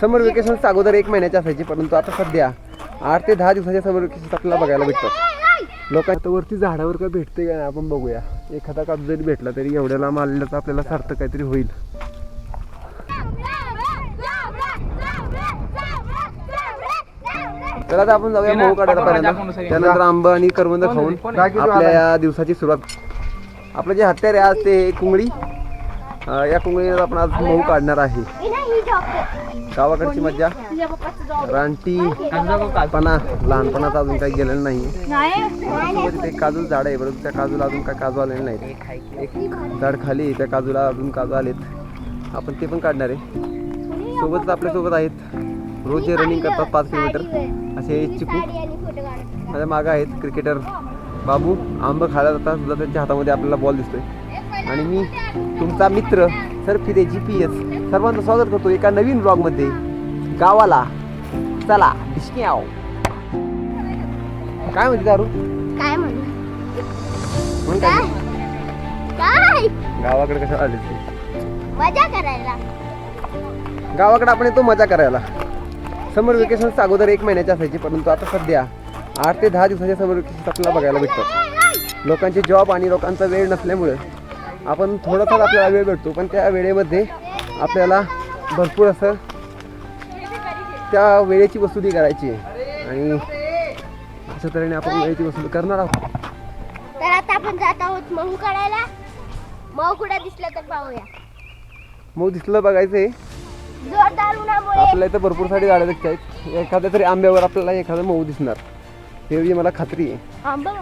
समर vacations अगोदर एक महिन्याची असायची परंतु आता सध्या आठ ते दहा दिवसाच्या समर वेकेशन्स आपल्याला बघायला भेटतात. लोकांच्या वरती झाडावर काय भेटते का नाही आपण बघूया. एखादा काजू जरी भेटला तरी एवढ्याला मारलेलं तर आपल्याला सार्थक काहीतरी होईल. तर आता आपण जाऊया मऊ काढायला पर्यंत त्यानंतर आंबा आणि करवंद खाऊन आपल्या या दिवसाची सुरुवात. आपलं जे हत्यार आहे आज ते कुंगळी. अं, या कुंगळीला आपण आज मऊ काढणार आहे. गावाकडची मज्जा. रानटी. पणा. लहानपणात अजून काही गेलेलं नाही सोबत इथे काजू झाड आहे बरोबर? त्या काजूला अजून काय काजू आलेले नाहीत. एक झाड खाली आहे, त्या काजूला अजून काजू आलेत. आपण ते पण काढणार आहे. सोबतच आपल्यासोबत आहेत. रोज जे रनिंग करतात पाच किलोमीटर. असे चिकू. माझ्या मागं आहेत क्रिकेटर बाबू. आंब खायला जातात सुद्धा त्यांच्या हातामध्ये आपल्याला बॉल दिसतोय. आणि मी तुमचा मित्र सर फिरे जी पी एस सर्वांचं स्वागत करतो एका नवीन ब्लॉगमध्ये गावाला. चला डिस्क्याव काय म्हणते दारू? काय म्हणू? म्हणून काय काय? गावाकडे कसं आले ते? मजा करायला. गावाकडे आपण येतो मजा करायला. समर वेकेशन्स अगोदर एक महिन्याची असायची परंतु आता सध्या आठ ते दहा दिवसाच्या समर वेकेशन्स आपल्याला बघायला भेटतात. लोकांचे जॉब आणि लोकांचा वेळ नसल्यामुळे आपण थोडाफार आपल्याला वेळ भेटतो पण त्या वेळेमध्ये आपल्याला भरपूर असं त्या वेळेची वसुली करायची आहे. आणि अशा तऱ्हेने आपण वेळेची वसुली करणार आहोत. तर आता आपण जात आहोत महू काढायला. महू कुठं दिसलं तर पाहूया. मग दिसलं बघायचं आहे जोरदार उन्हामुळे. आपल्याला इथं भरपूर सारी झाडं दिसत आहेत एखाद्या तरी आंब्यावर आपल्याला एखादं मऊ दिसणार. तेवढी मला खात्री आहे. आंबा.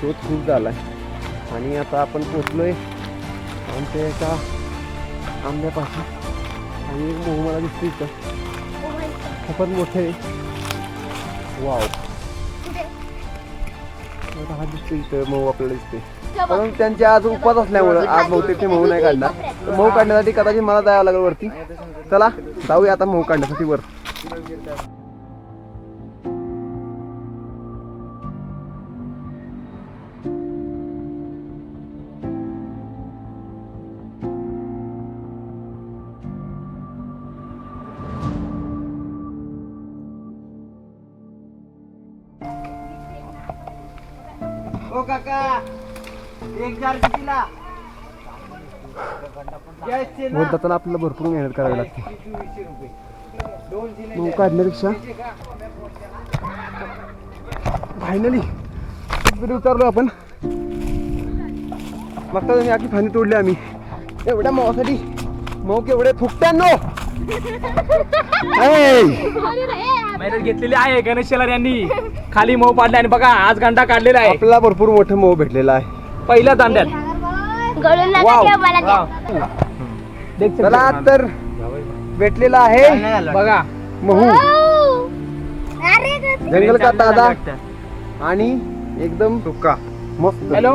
शोध खूप झाला आहे आणि आता आपण पोचलो आहे आमच्या एका आंब्यापासून आणि एक मोह मला दिसतो इथं. खूपच मोठे वाव आता हा दिसतो इथं मऊ आपल्याला दिसते पण त्यांचे आज उपवास असल्यामुळं आज बहुतेक ते मऊ नाही काढणार. तर मऊ काढण्यासाठी कदाचित मला जायला लागेल वरती. चला जाऊया आता मऊ काढण्यासाठी वर. काका. एक जार कितीला? आपल्याला भरपूर मेहनत करावी लागते. वीसशे रुपये. दोन काढण्यापेक्षा? फायनली तिकडे उतरलो आपण. बघता तुम्ही आखी फांदी तोडली आम्ही. एवढ्या मावासाठी. मऊ केवढे फुकट्यानो! मेहनत घेतलेली आहे गणेश शेलार यांनी. खाली मऊ पाडले आणि बघा आज घंटा काढलेला आहे. आपल्याला भरपूर मोठं मऊ भेटलेलं आहे. पहिल्या दांड्यात. गळून नका वाव. ठेव मला द्या. देख सकते चला हो. तर भेटलेला आहे. बघा. महू वाव. अरे ग- जंगल का दादा आणि एकदम तुका मस्त. हॅलो?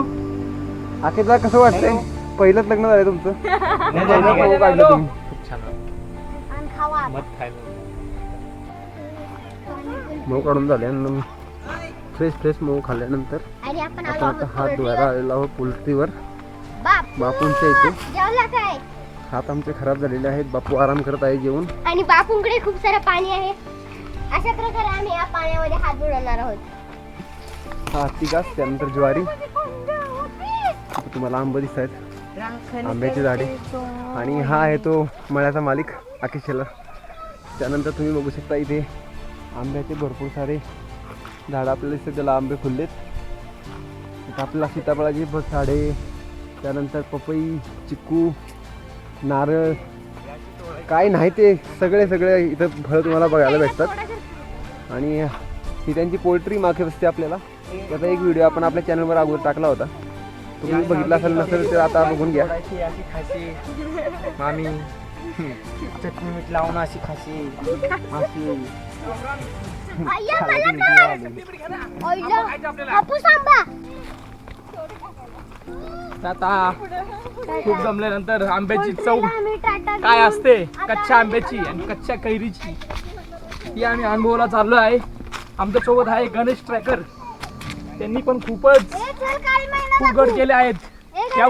अखेरला कसं वाटतंय? पहिलंच लग्न झालं तुमचं. पहिलं काढलं तुम्ही. आणि खावा. मऊ काढून झाले आणि फ्रेश फ्रेश मऊ खाल्ल्यानंतर आणि आपण आता हात धुवायला आलेलो आहोत पोल्ट्रीवर बाप बापूंच्या इथे. हात आमचे खराब झालेले आहेत. बापू आराम करत आहे जेवण आणि बापूंकडे खूप सारं पाणी आहे. अशा प्रकारे आम्ही या पाण्यामध्ये हात बुडवणार आहोत. हा तिघास त्यानंतर ज्वारी. तुम्हाला आंबे दिसत आहेत आंब्याची झाडे. आणि हा आहे तो मळ्याचा मालिक. आकेशेला त्यानंतर तुम्ही बघू शकता इथे आंब्याचे भरपूर सारे झाडं आपल्याला दिसतात. त्याला आंबे फुललेत. इथं आपल्याला सीताफळाची झाडे त्यानंतर पपई चिक्कू नारळ काय नाही ते सगळे सगळे इथं फळं तुम्हाला बघायला भेटतात. आणि ही त्यांची पोल्ट्री मागे बसते आपल्याला. त्याचा एक व्हिडिओ आपण आपल्या चॅनलवर अगोदर टाकला होता. तुम्ही बघितला असेल नसेल तर आता बघून घ्या. मामी. चटणी मीठ लावून अशी खाशी अशी हापूस आंबा. आता खूप जमल्यानंतर आंब्याची चव काय असते? कच्च्या आंब्याची आणि कच्च्या कैरीची. ती आम्ही अनुभवाला चाललो आहे आमच्यासोबत आहे गणेश ट्रॅकर. त्यांनी पण खूपच खूप गड केले आहेत. या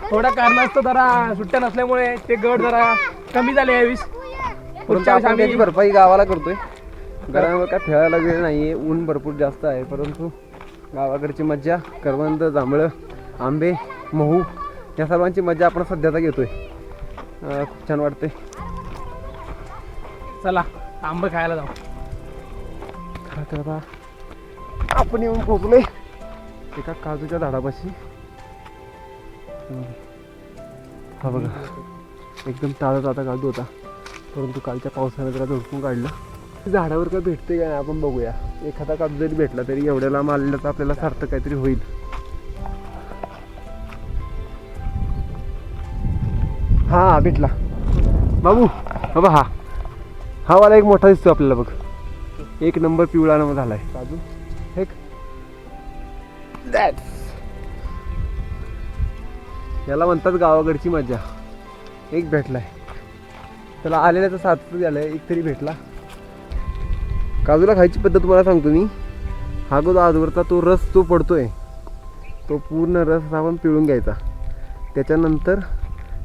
थोडा कारणास्तव जरा सुट्ट्या नसल्यामुळे ते गड जरा कमी झाले परंतु पुढच्या वेळेस त्याची भरपाई गावाला करतोय. घरामध्ये काय फिरायला वेळ नाहीये ऊन भरपूर जास्त आहे परंतु गावाकडची मज्जा करवंद जांभळं आंबे महू या सर्वांची मज्जा आपण सध्याचा घेतोय. अं, खूप छान वाटते चला आंब खायला जाऊ. खरं तर आता आपण येऊन पोहोचलोय एका काजूच्या झाडापाशी. हा बघा. एकदम ताजा ताजा काजू होता. परंतु कालच्या पावसाने जरा झोडपून काढलं. झाडावर काय भेटते का नाही आपण बघूया. एखादा काजू जरी भेटला तरी एवढ्या लांब आलेला तर आपल्याला सार्थक काहीतरी होईल. हा भेटला. बाबू बाबा हा हा वाला एक मोठा दिसतो आपल्याला बघ. एक नंबर पिवळा नंबर झालाय. काजू? एक. याला म्हणतात गावाकडची मजा. एक भेटलाय. त्याला आलेल्या तर झालं आहे एक तरी भेटला. काजूला खायची पद्धत तुम्हाला सांगतो मी. हा जो आजवरचा तो रस जो पडतोय तो पूर्ण रस आपण पिळून घ्यायचा. त्याच्यानंतर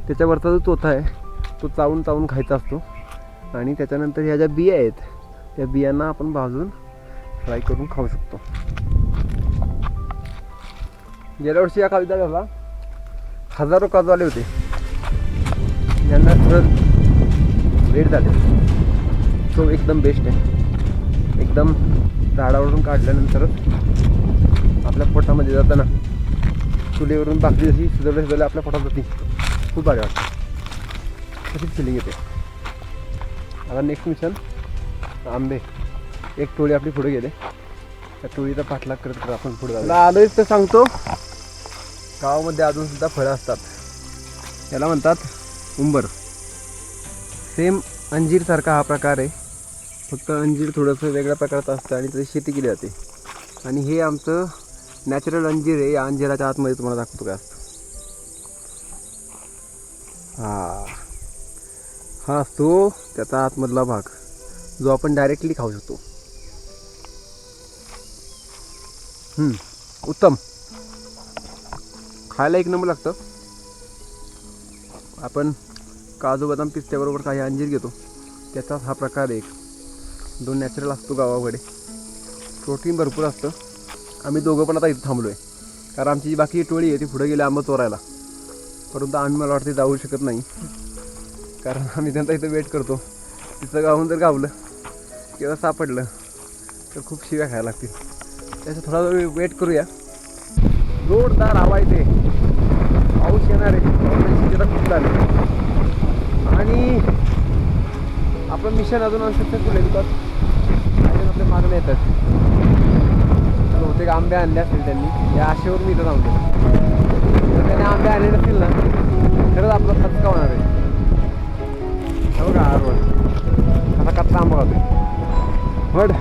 त्याच्यावरचा जो चोथा आहे तो चावून चावून खायचा असतो. आणि त्याच्यानंतर ह्या ज्या बिया आहेत त्या बियांना आपण भाजून फ्राय करून खाऊ शकतो. गेल्या वर्षी या काविदा झाला. हजारो काजू आले होते. यांना थोडं भेट झाले. तो एकदम बेस्ट आहे. एकदम झाडावरून काढल्यानंतरच आपल्या पोटामध्ये जाताना चुलीवरून भाकरी जशी शिजवल्या शिजवल्या आपल्या पोटात जाते खूप भारी वाटतं. तशीच फिलिंग येते. आता नेक्स्ट मिशन आंबे. एक टोळी आपली पुढे गेले. त्या टोळीचा पाठलाग करत आपण पुढे आलो आलोय तर सांगतो. गावामध्ये अजून सुद्धा फळं असतात. याला म्हणतात उंबर. सेम अंजीरसारखा हा प्रकार आहे. फक्त अंजीर थोडंसं वेगळ्या प्रकारचं असतं आणि त्याची शेती केली जाते. आणि हे आमचं नॅचरल अंजीर आहे. या अंजिराच्या आतमध्ये तुम्हाला दाखवतो काय असतं हां. हा असतो त्याचा आतमधला भाग जो आपण डायरेक्टली खाऊ शकतो. उत्तम. खायला एक नंबर लागतं. आपण काजू बदाम पिस्त्याबरोबर काही अंजीर घेतो. त्याचाच हा प्रकार एक. दोन नॅचरल असतो गावाकडे. प्रोटीन भरपूर असतं. आम्ही दोघं पण आता इथं थांबलो आहे कारण आमची जी बाकी टोळी आहे ती पुढे गेली आंबा चोरायला. परंतु आम्ही मला वाटते जाऊ शकत नाही. कारण आम्ही त्यांचा इथं वेट करतो. तिथं गावून जर गावलं किंवा सापडलं तर खूप शिव्या खायला लागतील. त्याचा थोडा वेळ वेट करूया. जोरदार आवाज आहे. पाऊस येणार आहे. पावसाची खूप झाली. आणि आपलं मिशन अजून सक्सेसफुल आहे बिकॉज अजून आपल्या मागण्या येतात. बहुतेक आंबे आणले असतील त्यांनी. या आशेवर मी इथं जाऊन जर त्याने आंबे आणले नसतील ना खरंच आपला खचका होणार आहे. बघा आरवण. आता कच्चा आंबा होतो बट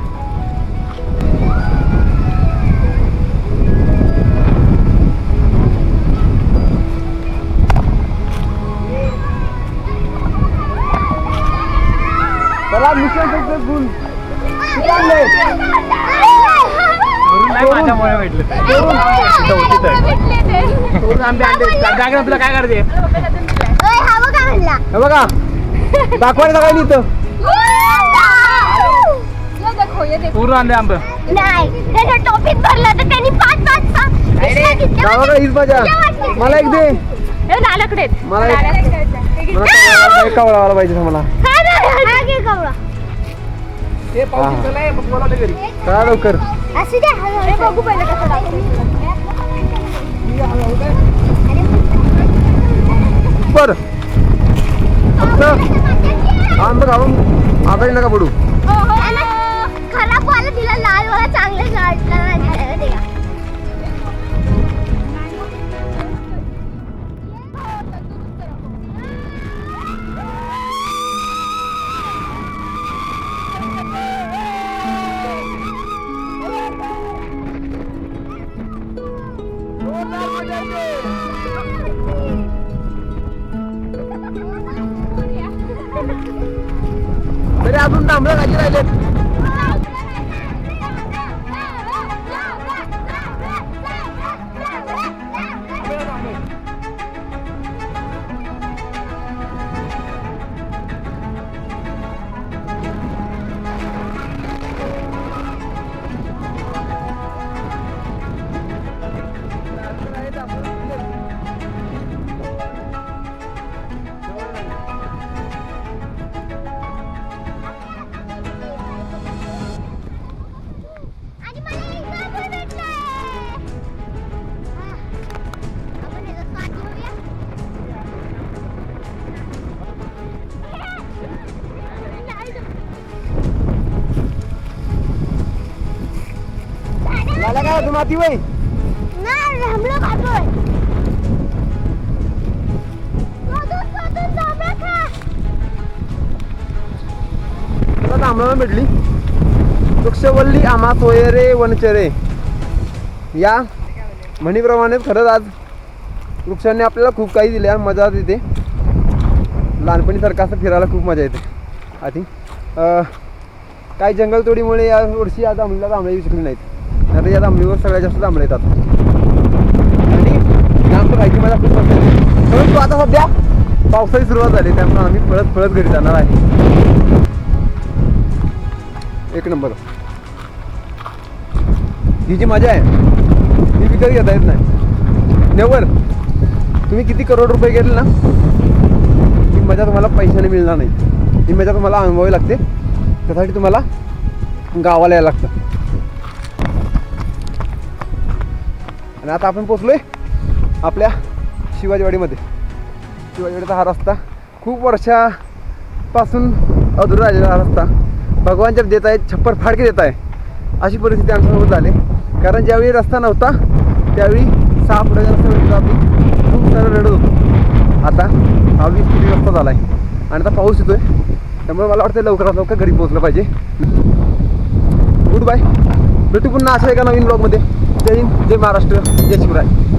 आंबे आणले जागरण तुला काय करायचे हवं का म्हणला. हे बघा. दाखवायला काय इथं. पूर्ण आंबे नाही त्याच्या टोपीत भरलं तर त्यांनी पाच पाच सहा पिशव्या घेतल्या. गावाकडे हीच मजा मला एक दे. नाल्याकडे आहेत. मला एक. मला कवळा- कवळावाला पाहिजे मला. हा हा लवकर. असू द्या. बघू पहिलं कसं दाखवतं. बर फक्त आंबा खाऊन आजारी नका पडू. तरी अजून तांबडं खायचे राहिलेत माती वय? नाही हम लोग. तुला जांभळं भेटली? वृक्षवल्ली आम्हा सोयरे वनचरे या. म्हणीप्रमाणेच खरंच आज वृक्षांनी आपल्याला खूप काही दिले आणि मजा येते लहानपणीसारखं असं फिरायला खूप मजा येते. थिंक काही जंगलतोडीमुळे या वर्षी या जांभळीला जांभळे शकले नाहीत. आता या जांभळीवर सगळ्यात जास्त जांभळे येतात. आणि आमचं खायची मला खूप मस्त परंतु आता सध्या पावसाची सुरुवात झाली त्यामुळे आम्ही पळत पळत घरी जाणार आहे. एक नंबर. ही जी मजा आहे ती विकत घेता येत नाही. नेवर तुम्ही किती करोड रुपये घेतले ना ही मजा तुम्हाला पैशाने मिळणार नाही. ही मजा तुम्हाला अनुभवावी लागते. त्यासाठी तुम्हाला गावाला यायला लागतं. आणि आता आपण पोचलोय आपल्या शिवाजीवाडीमध्ये. शिवाजीवाडीचा हा रस्ता खूप वर्षापासून अधुरा राहिलेला हा रस्ता. भगवानच्या देत आहे छप्पर फाडके देत आहे. अशी परिस्थिती आमच्यासोबत झाली. कारण ज्यावेळी रस्ता नव्हता त्यावेळी सहा फुटाच्या रस्त्यावर आम्ही. खूप सारं रडत होतो. आता हा वीस फुटी रस्ता झाला आहे आणि आता पाऊस येतोय. त्यामुळे मला वाटतं लवकरात लवकर घरी पोहोचलं पाहिजे. Good bye. भेटू पुन्हा अशा एका नवीन ब्लॉगमध्ये जय हिंद जय महाराष्ट्र जय शिवराय.